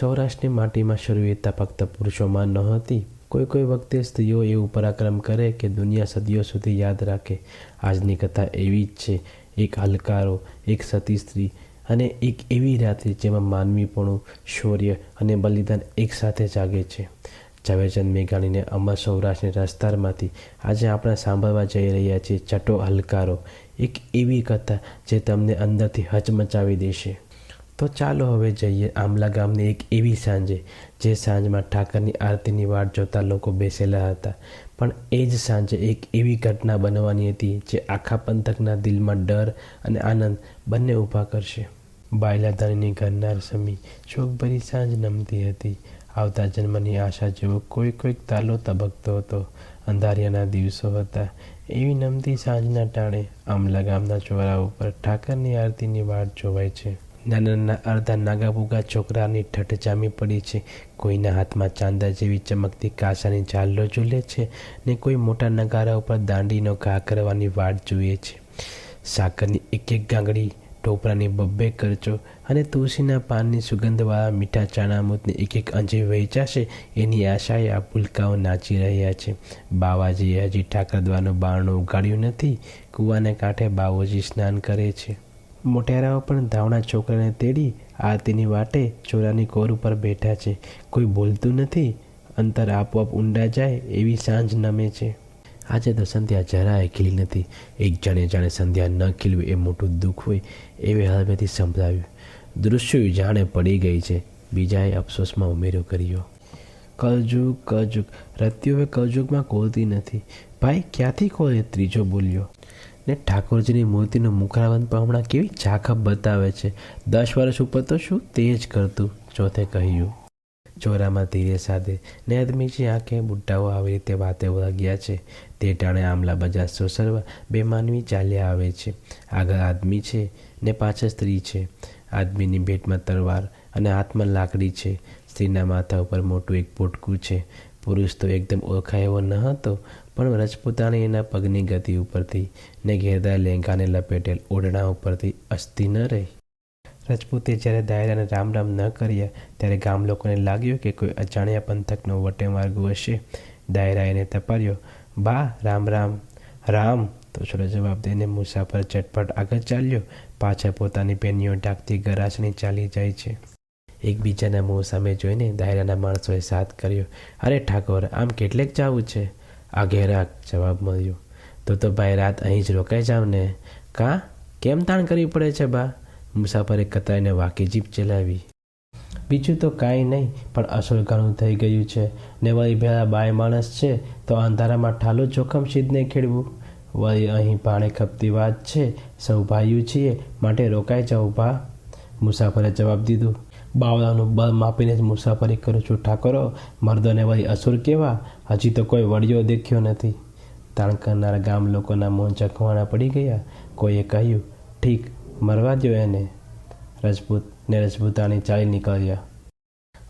સૌરાષ્ટ્રની માટીમાં શરૂઆત ફક્ત પુરુષોમાં નહોતી કોઈ કોઈ વખતે સ્ત્રીઓ એવું પરાક્રમ કરે કે દુનિયા સદીઓ સુધી યાદ રાખે. આજની કથા એવી જ છે. એક હલકારો એક સતી સ્ત્રી અને એક એવી રાત્રિ જેમાં માનવીપણું, શૌર્ય અને બલિદાન એકસાથે જાગે છે. ઝવેરચંદ મેઘાણીને અમર સૌરાષ્ટ્રની રસ્તારમાંથી આજે આપણે સાંભળવા જઈ રહ્યા છીએ ચટો હલકારો એક એવી કથા જે તમને અંદરથી હચમચાવી દેશે. તો ચાલો હવે જઈએ આમલા ગામની એક એવી સાંજે, જે સાંજમાં ઠાકરની આરતીની વાટ જોતા લોકો બેસેલા હતા. પણ એ જ સાંજે એક એવી ઘટના બનવાની હતી, જે આખા પંથકના દિલમાં ડર અને આનંદ બંને ઊભા કરશે. બાયલાદાનીની ઘરનાર સમી શોકભરી સાંજ નમતી હતી. આવતા જન્મની આશા જેવો કોઈ કોઈક તાલો તબકતો હતો. અંધારિયાના દિવસો હતા. એવી નમતી સાંજના ટાણે આમલા ગામના ચોરા ઉપર ઠાકરની આરતીની વાટ જોવાય છે. નાના નાના અડધા નાગાપુગા છોકરાની ઠઠ જામી પડી છે. કોઈના હાથમાં ચાંદા જેવી ચમકતી કાસાની ઝાલરો ઝૂલે છે ને કોઈ મોટા નગારા ઉપર દાંડીનો ઘા કરવાની વાટ જુએ છે. સાકરની એક એક ગાંગડી ટોપરાની બબ્બે કરચો અને તુલસીના પાનની સુગંધવાળા મીઠા ચાણામૂતની એક એક અંજે વહેંચાશે એની આશાએ આ પુલકાઓ નાચી રહ્યા છે. બાવાજીએ હજી ઠાકર દ્વારનું બારણું ઉગાડ્યું નથી. કૂવાને કાંઠે બાવોજી સ્નાન કરે છે. મોટેરાઓ પણ ધાવણા છોકરાને તેડી આરતીની વાટે ચોરાની કોર ઉપર બેઠા છે. કોઈ બોલતું નથી. અંતર આપોઆપ ઊંડા જાય એવી સાંજ નમે છે. આજે તો સંધ્યા જરાય ખીલી નથી. એક જણે જાણે સંધ્યા ન ખીલવી એ મોટું દુઃખ હોય એવી હળવેથી સંભળાવ્યું દૃશ્યો જાણે પડી ગઈ છે. બીજાએ અફસોસમાં ઉમેરો કર્યો. કળજુગ કળજુગ રત્યુએ હવે કલજુગમાં કોલતી નથી. ભાઈ, ક્યાંથી કોલે? ત્રીજો બોલ્યો. ને ઠાકોરજીની મૂર્તિનું મુખરાવંત પણ હમણાં કેવી ઝાખપ બતાવે છે. દસ વર્ષ ઉપર તો શું તે જ કરતું, ચોથે કહ્યું. ચોરામાં ધીરે સાધે ને અદમીજી આંખે બુટ્ટાઓ આવી રીતે વાતે લાગ્યા છે. તે ટાણે આમલા બજાર સોસરવા બે માનવી ચાલ્યા આવે છે. આગળ આદમી છે ને પાછળ સ્ત્રી છે. આદમીની ભેટમાં તલવાર અને હાથમાં લાકડી છે. સ્ત્રીના માથા ઉપર મોટું એક પોટકું છે. પુરુષ તો એકદમ ઓળખાય એવો ન હતો પણ રજપૂતાણી એના પગની ગતિ ઉપરથી ને ઘેરદાર લેંઘાને લપેટેલ ઓઢણા ઉપરથી અસ્થિ ન રહી. રજપૂતે જ્યારે દાયરાને રામ રામ ન કર્યા, ત્યારે ગામ લોકોને લાગ્યું કે કોઈ અજાણ્યા પંથકનો વટે માર્ગ હશે. દાયરા એને તપાર્યો, બા, રામ રામ રામ. તો છોડો જવાબ દઈને મુસાફર ચટપટ આગળ ચાલ્યો. પાછળ પોતાની પેનીઓ ઢાંકતી ગરાસણી ચાલી જાય છે. એકબીજાના મોં સામે જોઈને દાયરાના માણસોએ સાથ કર્યો, અરે ઠાકોર, આમ કેટલેક જવું છે? આગે રાખ જવાબ મળ્યો. તો તો ભાઈ રાત અહીં જ રોકાઈ જાવ ને. કાં? કેમ તાણ કરવી પડે છે બા? મુસાફરે કતાઈને વાકી જીપ ચલાવી. બીજું તો કાંઈ નહીં, પણ અસર ઘણું થઈ ગયું છે. ને વળી ભેળા બાય માણસ છે, તો અંધારામાં ઠાલો જોખમ સિદ્ધને ખેડવું. વળી અહીં ભાણે ખપતી વાત છે, સૌ ભાઈઓ છીએ, માટે રોકાઈ જાઓ ભા મુસાફરે જવાબ દીધું. બાવળાનું બળ માપીને જ મુસાફરી કરું છું. ઠાકોરો, મર્દોને વળી અસુર કેવા? હજી તો કોઈ વડિયો દેખ્યો નથી. તાણ કરનારા ગામ લોકોના મોં ચખવાણા પડી ગયા. કોઈએ કહ્યું, ઠીક, મરવા દો એને. રજપૂત ને રજપૂતાણી ચાલી નીકળ્યા.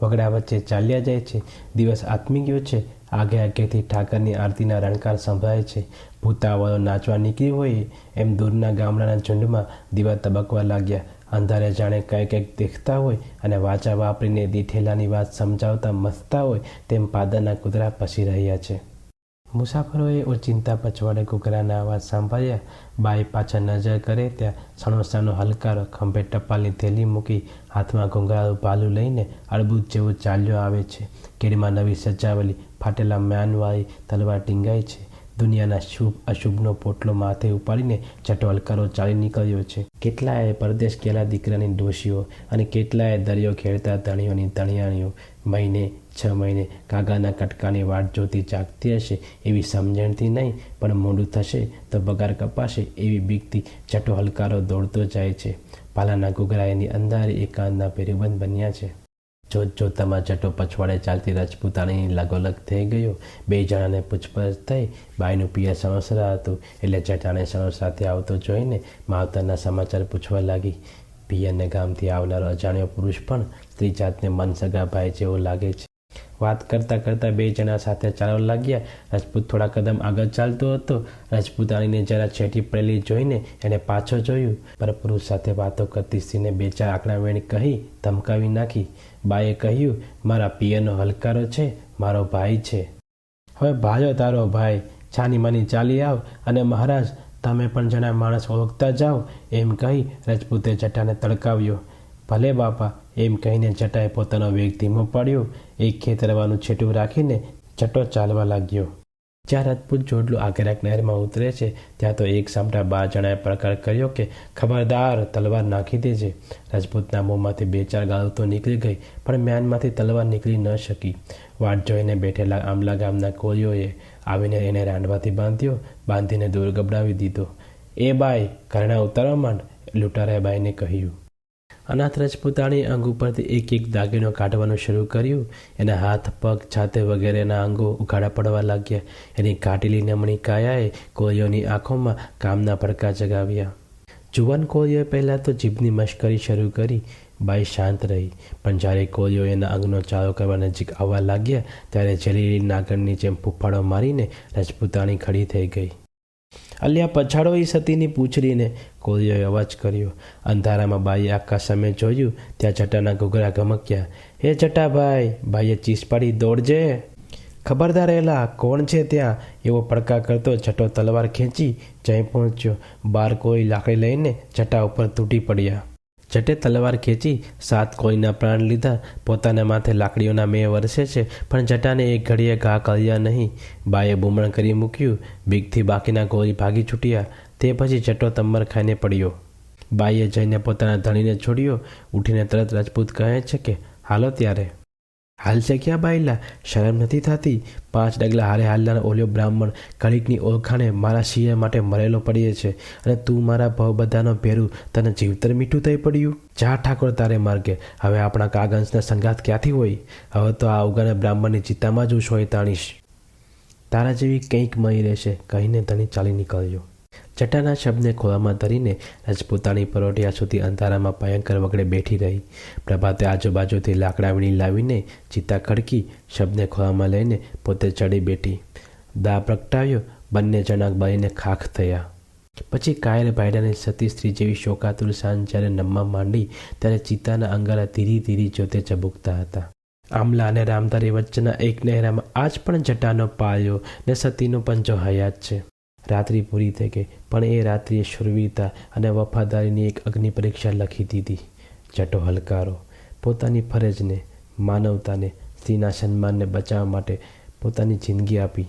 વગડા વચ્ચે ચાલ્યા જાય છે. દિવસ આત્મી ગયો છે. આગે આગેથી ઠાકરની આરતીના રણકાર સંભળાય છે. ભૂતાવળો નાચવા નીકળી હોય એમ દૂરના ગામડાના ઝુંડમાં દીવા તબકવા લાગ્યા. અંધારે જાણે કંઈક કંઈક દેખતા હોય અને વાચા વાપરીને દીઠેલાની વાત સમજાવતા મસ્તા હોય તેમ પાદરના કૂતરા પસી રહ્યા છે. મુસાફરોએ ઓચિંતા પચવાડે ઘૂઘરાના અવાજ સાંભળ્યા. બાઈ પાછળ નજર કરે ત્યાં સણોસાનો હલકારો ખંભે ટપાલની થેલી મૂકી હાથમાં ઘૂંઘરાળું ભાલું લઈને અડબૂત જેવો ચાલ્યો આવે છે. કેડીમાં નવી સજાવેલી ફાટેલા મ્યાનવાળી તલવાર ટીંગાઈ છે. દુનિયાના શુભ, અશુભનો પોટલો માથે ઉપાડીને ચટવલકારો ચાલી નીકળ્યો છે. કેટલાય પરદેશ ગયેલા દીકરાની ડોશીઓ અને કેટલાય દરિયો ખેડતા ધણીઓની ધણિયાણીઓ મહિને, છ મહિને કાગાના કટકાની વાટ જોતી જાગતી હશે એવી સમજણથી નહીં, પણ મોડું થશે તો બગાર કપાશે એવી બીકથી ચટો હલકારો દોડતો જાય છે. પાલાના ઘૂઘરા એની અંધારી એકાંતના પેરુબંધ બન્યા છે. જોત જોતામાં ચટો પછવાડે ચાલતી રજપૂતાણીની લગોલગ થઈ ગયો, બે જણાને પૂછપરછ થઈ બાઈનું પિયર સણોસરા હતું, એટલે જટાણે સણોસરાથી આવતો જોઈને માવતરના સમાચાર પૂછવા લાગી. પિયરને ગામથી આવનારો અજાણ્યો પુરુષ પણ સ્ત્રી જાતને મન સગા ભાઈ જેવો લાગે છે. વાત કરતાં કરતાં બે જણા સાથે ચાલવા લાગ્યા. રાજપૂત થોડા કદમ આગળ ચાલતો હતો. રાજપૂતાણીને જરા છેટી પડેલી જોઈને એને પાછો જોયું. પર પુરુષ સાથે વાતો કરતી સ્ત્રીને બે ચાર આંકડા વેણી કહી ધમકાવી નાખી. બાએ કહ્યું, મારા પિયરનો હલકારો છે, મારો ભાઈ છે. હવે ભાજો તારો ભાઈ, છાની માની ચાલી આવ અને મહારાજ, તમે પણ જણા માણસ ઓળખતા જાઓ. એમ કહી રજપૂતે જટાને તડકાવ્યો. ભલે બાપા એમ કહીને જટાએ પોતાનો વેગ ધીમો પાડ્યો, એક ખેતરવાનું છેટું રાખીને જટો ચાલવા લાગ્યો. જ્યાં રાજપૂત જોડલું આગરાક નહેરમાં ઉતરે છે, ત્યાં તો એક સામટા બાર જણાએ પ્રકાર કર્યો કે, ખબરદાર, તલવાર નાખી દેજે. રાજપૂતના મોંમાંથી બે ચાર ગાળો તો નીકળી ગઈ, પણ મ્યાનમાંથી તલવાર નીકળી ન શકી. વાટ જોઈને બેઠેલા આમલા ગામના કોળીઓએ આવીને એને રાંડવાથી બાંધ્યો, બાંધીને દૂર ગબડાવી દીધો. એ બાઈ, ઘરણા ઉતારવા માંડ, લૂંટારાએ બાઈને કહ્યું. અનાથ રજપૂતાણી અંગ ઉપરથી એક એક દાગીનો કાઢવાનું શરૂ કર્યું. એના હાથ, પગ, છાતે વગેરેના અંગો ઉઘાડા પડવા લાગ્યા. એની કાટેલી નમણી કાયાએ કોળીઓની આંખોમાં કામના પડકા જગાવ્યા. જુવાન કોળીઓએ પહેલાં તો જીભની મશ્કરી શરૂ કરી. બાઈ શાંત રહી. પણ જ્યારે કોળીઓ એના અંગનો ચાળો કરવા નજીક આવવા લાગ્યા, ત્યારે જલીલી નાગરની જેમ ફૂફાડો મારીને રજપૂતાણી ખડી થઈ ગઈ. અલ્યા પછાડો એ સતીની પૂંછડીને કોળીઓએ અવાજ કર્યો. અંધારામાં બાઈએ આખા સામે જોયું, ત્યાં જટાના ઘૂઘરા ગમક્યા. હે જટાભાઈ ભાઈએ ચીસ પાડી દોડજે. ખબરદાર રહેલા કોણ છે ત્યાં? એવો પડકાર કરતો જટો તલવાર ખેંચી જઈ પહોંચ્યો. બાર કોઈ લાકડી લઈને જટા ઉપર તૂટી પડ્યા. જટે તલવાર ખેંચી સાત કોઈના પ્રાણ લીધા. પોતાના માથે લાકડીઓના મેં વરસે છે, પણ જટાને એક ઘડીએ ઘા કર્યા નહીં. બાએ બૂમણ કરી મૂક્યું, બીકથી બાકીના ગોળી ભાગી છૂટ્યા. તે પછી જટો તમ્બર ખાઈને પડ્યો. બાઈએ જઈને પોતાના ધણીને છોડ્યો. ઉઠીને તરત રાજપૂત કહે છે કે, હાલો ત્યારે. હાલ છે ક્યાં બાઈલા શરમ નથી થતી. પાંચ ડગલા હારે હાલનાર ઓલ્યો બ્રાહ્મણ ઘડીકની ઓળખાણે મારા શિયા માટે મરેલો પડીએ છે અને તું મારા ભાવ બધાનો ભેરું, તને જીવતર મીઠું થઈ પડ્યું? જા ઠાકોર તારે માર્ગે, હવે આપણા કાગંસના સંગાત ક્યાંથી હોય? હવે તો આ ઉગાને બ્રાહ્મણની ચિત્તામાં જ ઉછોય તાણીશ તારા જેવી કંઈક મળી રહેશે, કહીને ધણી ચાલી નીકળ્યો. જટાના શબ્દને ખોળામાં ધરીને રજપૂતાણી પરોઢિયા સુધી અંધારામાં ભયંકર વગડે બેઠી રહી. પ્રભાતે આજુબાજુથી લાકડા વીણી લાવીને ચિત્તા ખડકી શબ્દને ખોળામાં લઈને પોતે ચડી બેઠી. દા પ્રગટાવ્યો બંને જણા બળીને ખાખ થયા. પછી કાયર ભાઈડાની સતી સ્ત્રી જેવી શોકાતુર સાંજ જ્યારે નમવા માંડી ત્યારે ચિત્તાના અંગારા ધીરી ધીરી જોતે ચબુકતા હતા. આમલા અને રામધારી વચ્ચેના એક નહેરામાં આજ પણ જટાનો પાયો ને સતીનો પંજો હયાત છે. રાત્રિ પૂરી થઈ ગઈ. પણ એ રાત્રિએ શુરવીરતા અને વફાદારીની એક અગ્નિ પરીક્ષા લખી દીધી. જટો હલકારો. પોતાની ફરજને, માનવતાને સ્ત્રીના સન્માનને બચાવવા માટે પોતાની જિંદગી આપી.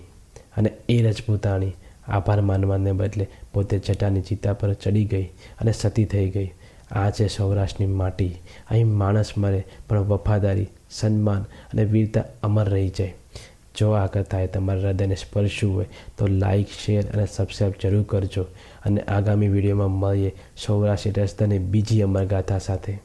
અને એ રજપૂતાણી, આભાર માનવાને બદલે પોતે જટાની ચિત્તા પર ચડી ગઈ અને સતી થઈ ગઈ. આ છે સૌરાષ્ટ્રની માટી. અહીં માણસ મરે, પણ વફાદારી, સન્માન અને વીરતા અમર રહી જાય. જો આ કથાએ તમારા હૃદયને સ્પર્શ્યું હોય, તો લાઈક શેર અને સબસ્ક્રાઈબ જરૂર કરજો. અને આગામી વિડીયોમાં મળીએ સૌરાશી રસ્તની બીજી અમરગાથા સાથે.